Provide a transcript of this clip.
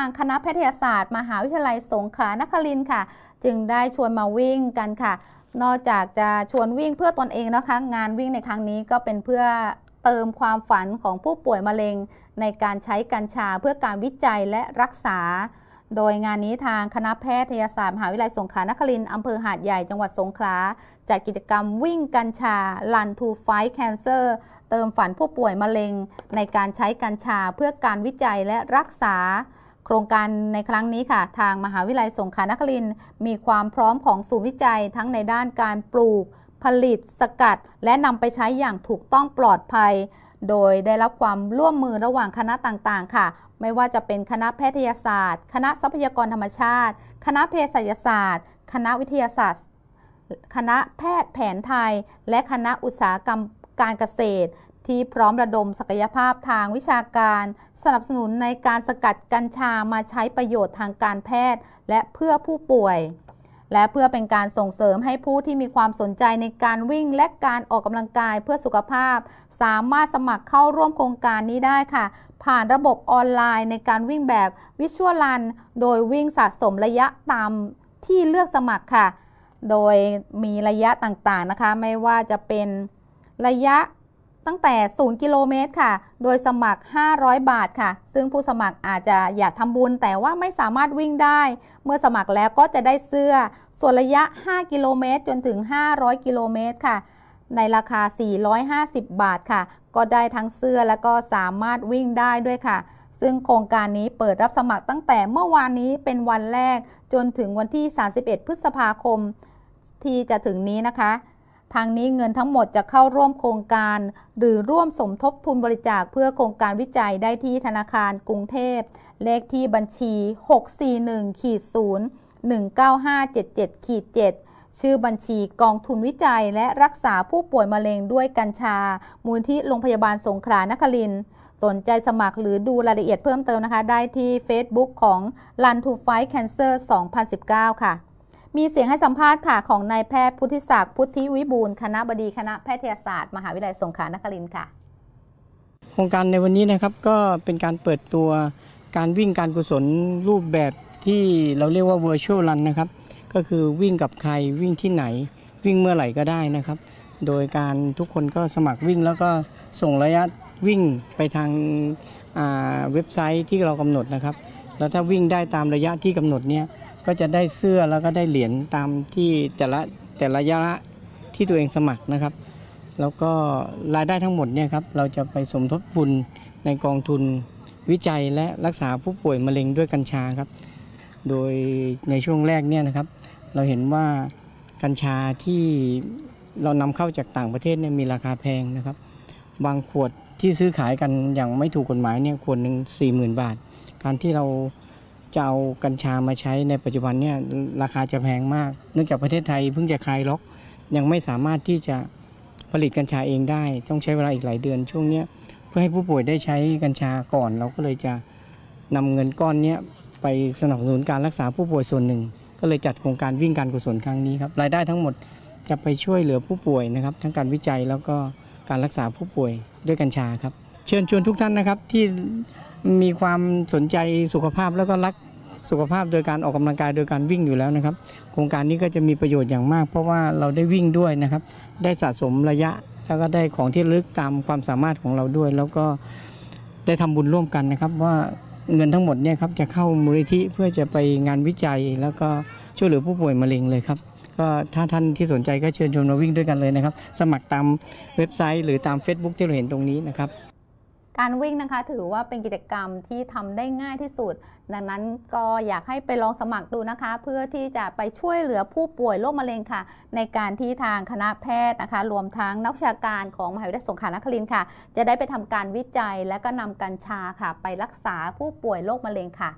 างคณะแพทยศาสตร์ มหาวิทยาลัยสงขลานครินทร์ค่ะ จึงได้ชวนมาวิ่งกันค่ะ นอกจากจะชวนวิ่งเพื่อตนเองนะคะ งานวิ่งในครั้งนี้ก็เป็นเพื่อเติมความฝันของผู้ป่วยมะเร็ง ในการใช้กัญชาเพื่อการวิจัยและรักษา โดยงานนี้ทางคณะแพทยศาสตร์มหาวิทยาลัยสงขลานครินทร์อำเภอหาดใหญ่จังหวัดสงขลาจัดกิจกรรมวิ่งกัญชา Run to Fight Cancer เติมฝันผู้ป่วยมะเร็ง ในการใช้กัญชาเพื่อการวิจัยและรักษา โครงการในครั้งนี้ค่ะ ทางมหาวิทยาลัยสงขลานครินทร์มีความพร้อมของศูนย์วิจัยทั้งในด้านการปลูก ผลิต สกัด และนำไปใช้อย่างถูกต้องปลอดภัย โดยได้รับความร่วมมือระหว่างคณะต่างๆ ค่ะ ไม่ว่าจะเป็นคณะแพทยศาสตร์ คณะทรัพยากรธรรมชาติ คณะเภสัชศาสตร์ คณะวิทยาศาสตร์ คณะแพทย์แผนไทย และคณะอุตสาหกรรมการเกษตร ที่พร้อมระดมศักยภาพทางวิชาการ สนับสนุนในการสกัดกัญชามาใช้ประโยชน์ทางการแพทย์ และเพื่อผู้ป่วย และเพื่อเป็นการส่งเสริมให้ผู้ที่มีความสนใจในการวิ่งและการออกกำลังกายเพื่อสุขภาพ สามารถสมัครเข้าร่วมโครงการนี้ได้ค่ะ ผ่านระบบออนไลน์ในการวิ่งแบบวิชวลรัน โดยวิ่งสะสมระยะตามที่เลือกสมัครค่ะ โดยมีระยะต่างๆนะคะ ไม่ว่าจะเป็นระยะ ตั้งแต่ 0 กิโลเมตรค่ะ โดยสมัคร 500 บาทค่ะ ซึ่งผู้สมัครอาจจะอยากทำบุญ แต่ว่าไม่สามารถวิ่งได้ เมื่อสมัครแล้วก็จะได้เสื้อ ส่วนระยะ 5 กิโลเมตร จนถึง 500 กิโลเมตรค่ะ ในราคา 450 บาทค่ะ ก็ได้ทั้งเสื้อและก็สามารถวิ่งได้ด้วยค่ะซึ่งโครงการนี้เปิดรับสมัครตั้งแต่เมื่อวานนี้เป็นวันแรกจนถึงวันที่ 31 พฤษภาคม ที่จะถึงนี้นะคะ ทางนี้เงินทั้งหมดจะเข้าร่วมโครงการ หรือร่วมสมทบทุนบริจาคเพื่อโครงการวิจัยได้ที่ธนาคารกรุงเทพ เลขที่บัญชี 641ขีด0 19577ขีด7ชื่อบัญชีกองทุนวิจัยและรักษาผู้ป่วยมะเร็งด้วยกัญชา มูลที่โรงพยาบาลสงขลานครินทร์สนใจสมัครหรือดูรายละเอียดเพิ่มเติมนะคะ ได้ที่ Facebook ของ Run to Fight Cancer 2019 ค่ะ มีเสียงให้สัมภาษณ์ค่ะของนายแพทย์พุทธิศักดิ์พุทธิวิบูลย์คณะบดีคณะแพทยศาสตร์ มหาวิทยาลัยสงขลานครินทร์ค่ะ โครงการในวันนี้นะครับก็เป็นการเปิดตัวการวิ่งการกุศลรูปแบบที่เราเรียกว่า virtual run นะครับ ก็คือวิ่งกับใครวิ่งที่ไหน วิ่งเมื่อไหร่ก็ได้นะครับ โดยการทุกคนก็สมัครวิ่งแล้วก็ส่งระยะวิ่งไปทางเว็บไซต์ที่เรากำหนดนะครับ แล้วถ้าวิ่งได้ตามระยะที่กำหนดเนี่ย ก็จะได้เสื้อแล้วก็ได้เหรียญตามที่แต่ละแต่ละระยะที่ตัวเองสมัครนะครับ แล้วก็รายได้ทั้งหมดเนี่ยครับเราจะไปสมทบทุนในกองทุนวิจัยและรักษาผู้ป่วยมะเร็งด้วยกัญชาครับ โดยในช่วงแรกเนี่ยนะครับ เราเห็นว่ากัญชาที่เรานำเข้าจากต่างประเทศเนี่ยมีราคาแพงนะครับ บางขวดที่ซื้อขายกันอย่างไม่ถูกกฎหมายเนี่ยขวดหนึ่งสี่หมื่นบาท การที่เรา จะเอากัญชามาใช้ในปัจจุบันเนี่ยราคาจะแพงมาก เนื่องจากประเทศไทยเพิ่งจะคลายล็อก ยังไม่สามารถที่จะผลิตกัญชาเองได้ ต้องใช้เวลาอีกหลายเดือนช่วงนี้เพื่อให้ผู้ป่วยได้ใช้กัญชาก่อน เราก็เลยจะนำเงินก้อนนี้ไปสนับสนุนการรักษาผู้ป่วยส่วนหนึ่ง ก็เลยจัดโครงการวิ่งการกุศลครั้งนี้ครับรายได้ทั้งหมดจะไปช่วยเหลือผู้ป่วยนะครับ ทั้งการวิจัยแล้วก็การรักษาผู้ป่วยด้วยกัญชาครับ เชิญชวนทุกท่านนะครับที่มีความสนใจสุขภาพแล้วก็รัก สุขภาพโดยการออกกำลังกายโดยการวิ่งอยู่แล้วนะครับ โครงการนี้ก็จะมีประโยชน์อย่างมาก เพราะว่าเราได้วิ่งด้วยนะครับ ได้สะสมระยะแล้วก็ได้ของที่ลึกตามความสามารถของเราด้วย แล้วก็ได้ทำบุญร่วมกันนะครับ ว่าเงินทั้งหมดเนี่ยครับจะเข้ามูลนิธิเพื่อจะไปงานวิจัย แล้วก็ช่วยเหลือผู้ป่วยมะเร็งเลยครับก็ถ้าท่านที่สนใจก็เชิญชวนมาวิ่งด้วยกันเลยนะครับ สมัครตามเว็บไซต์หรือตาม Facebook ที่เราเห็นตรงนี้นะครับ การวิ่งนะคะถือว่าเป็นกิจกรรมที่ทำได้ง่ายที่สุด ดังนั้นก็อยากให้ไปลองสมัครดูนะคะ เพื่อที่จะไปช่วยเหลือผู้ป่วยโรคมะเร็งค่ะ ในการที่ทางคณะแพทย์นะคะ รวมทั้งนักวิชาการของมหาวิทยาลัยสงขลานครินทร์ค่ะ จะได้ไปทำการวิจัยและก็นำกัญชาค่ะ ไปรักษาผู้ป่วยโรคมะเร็งค่ะ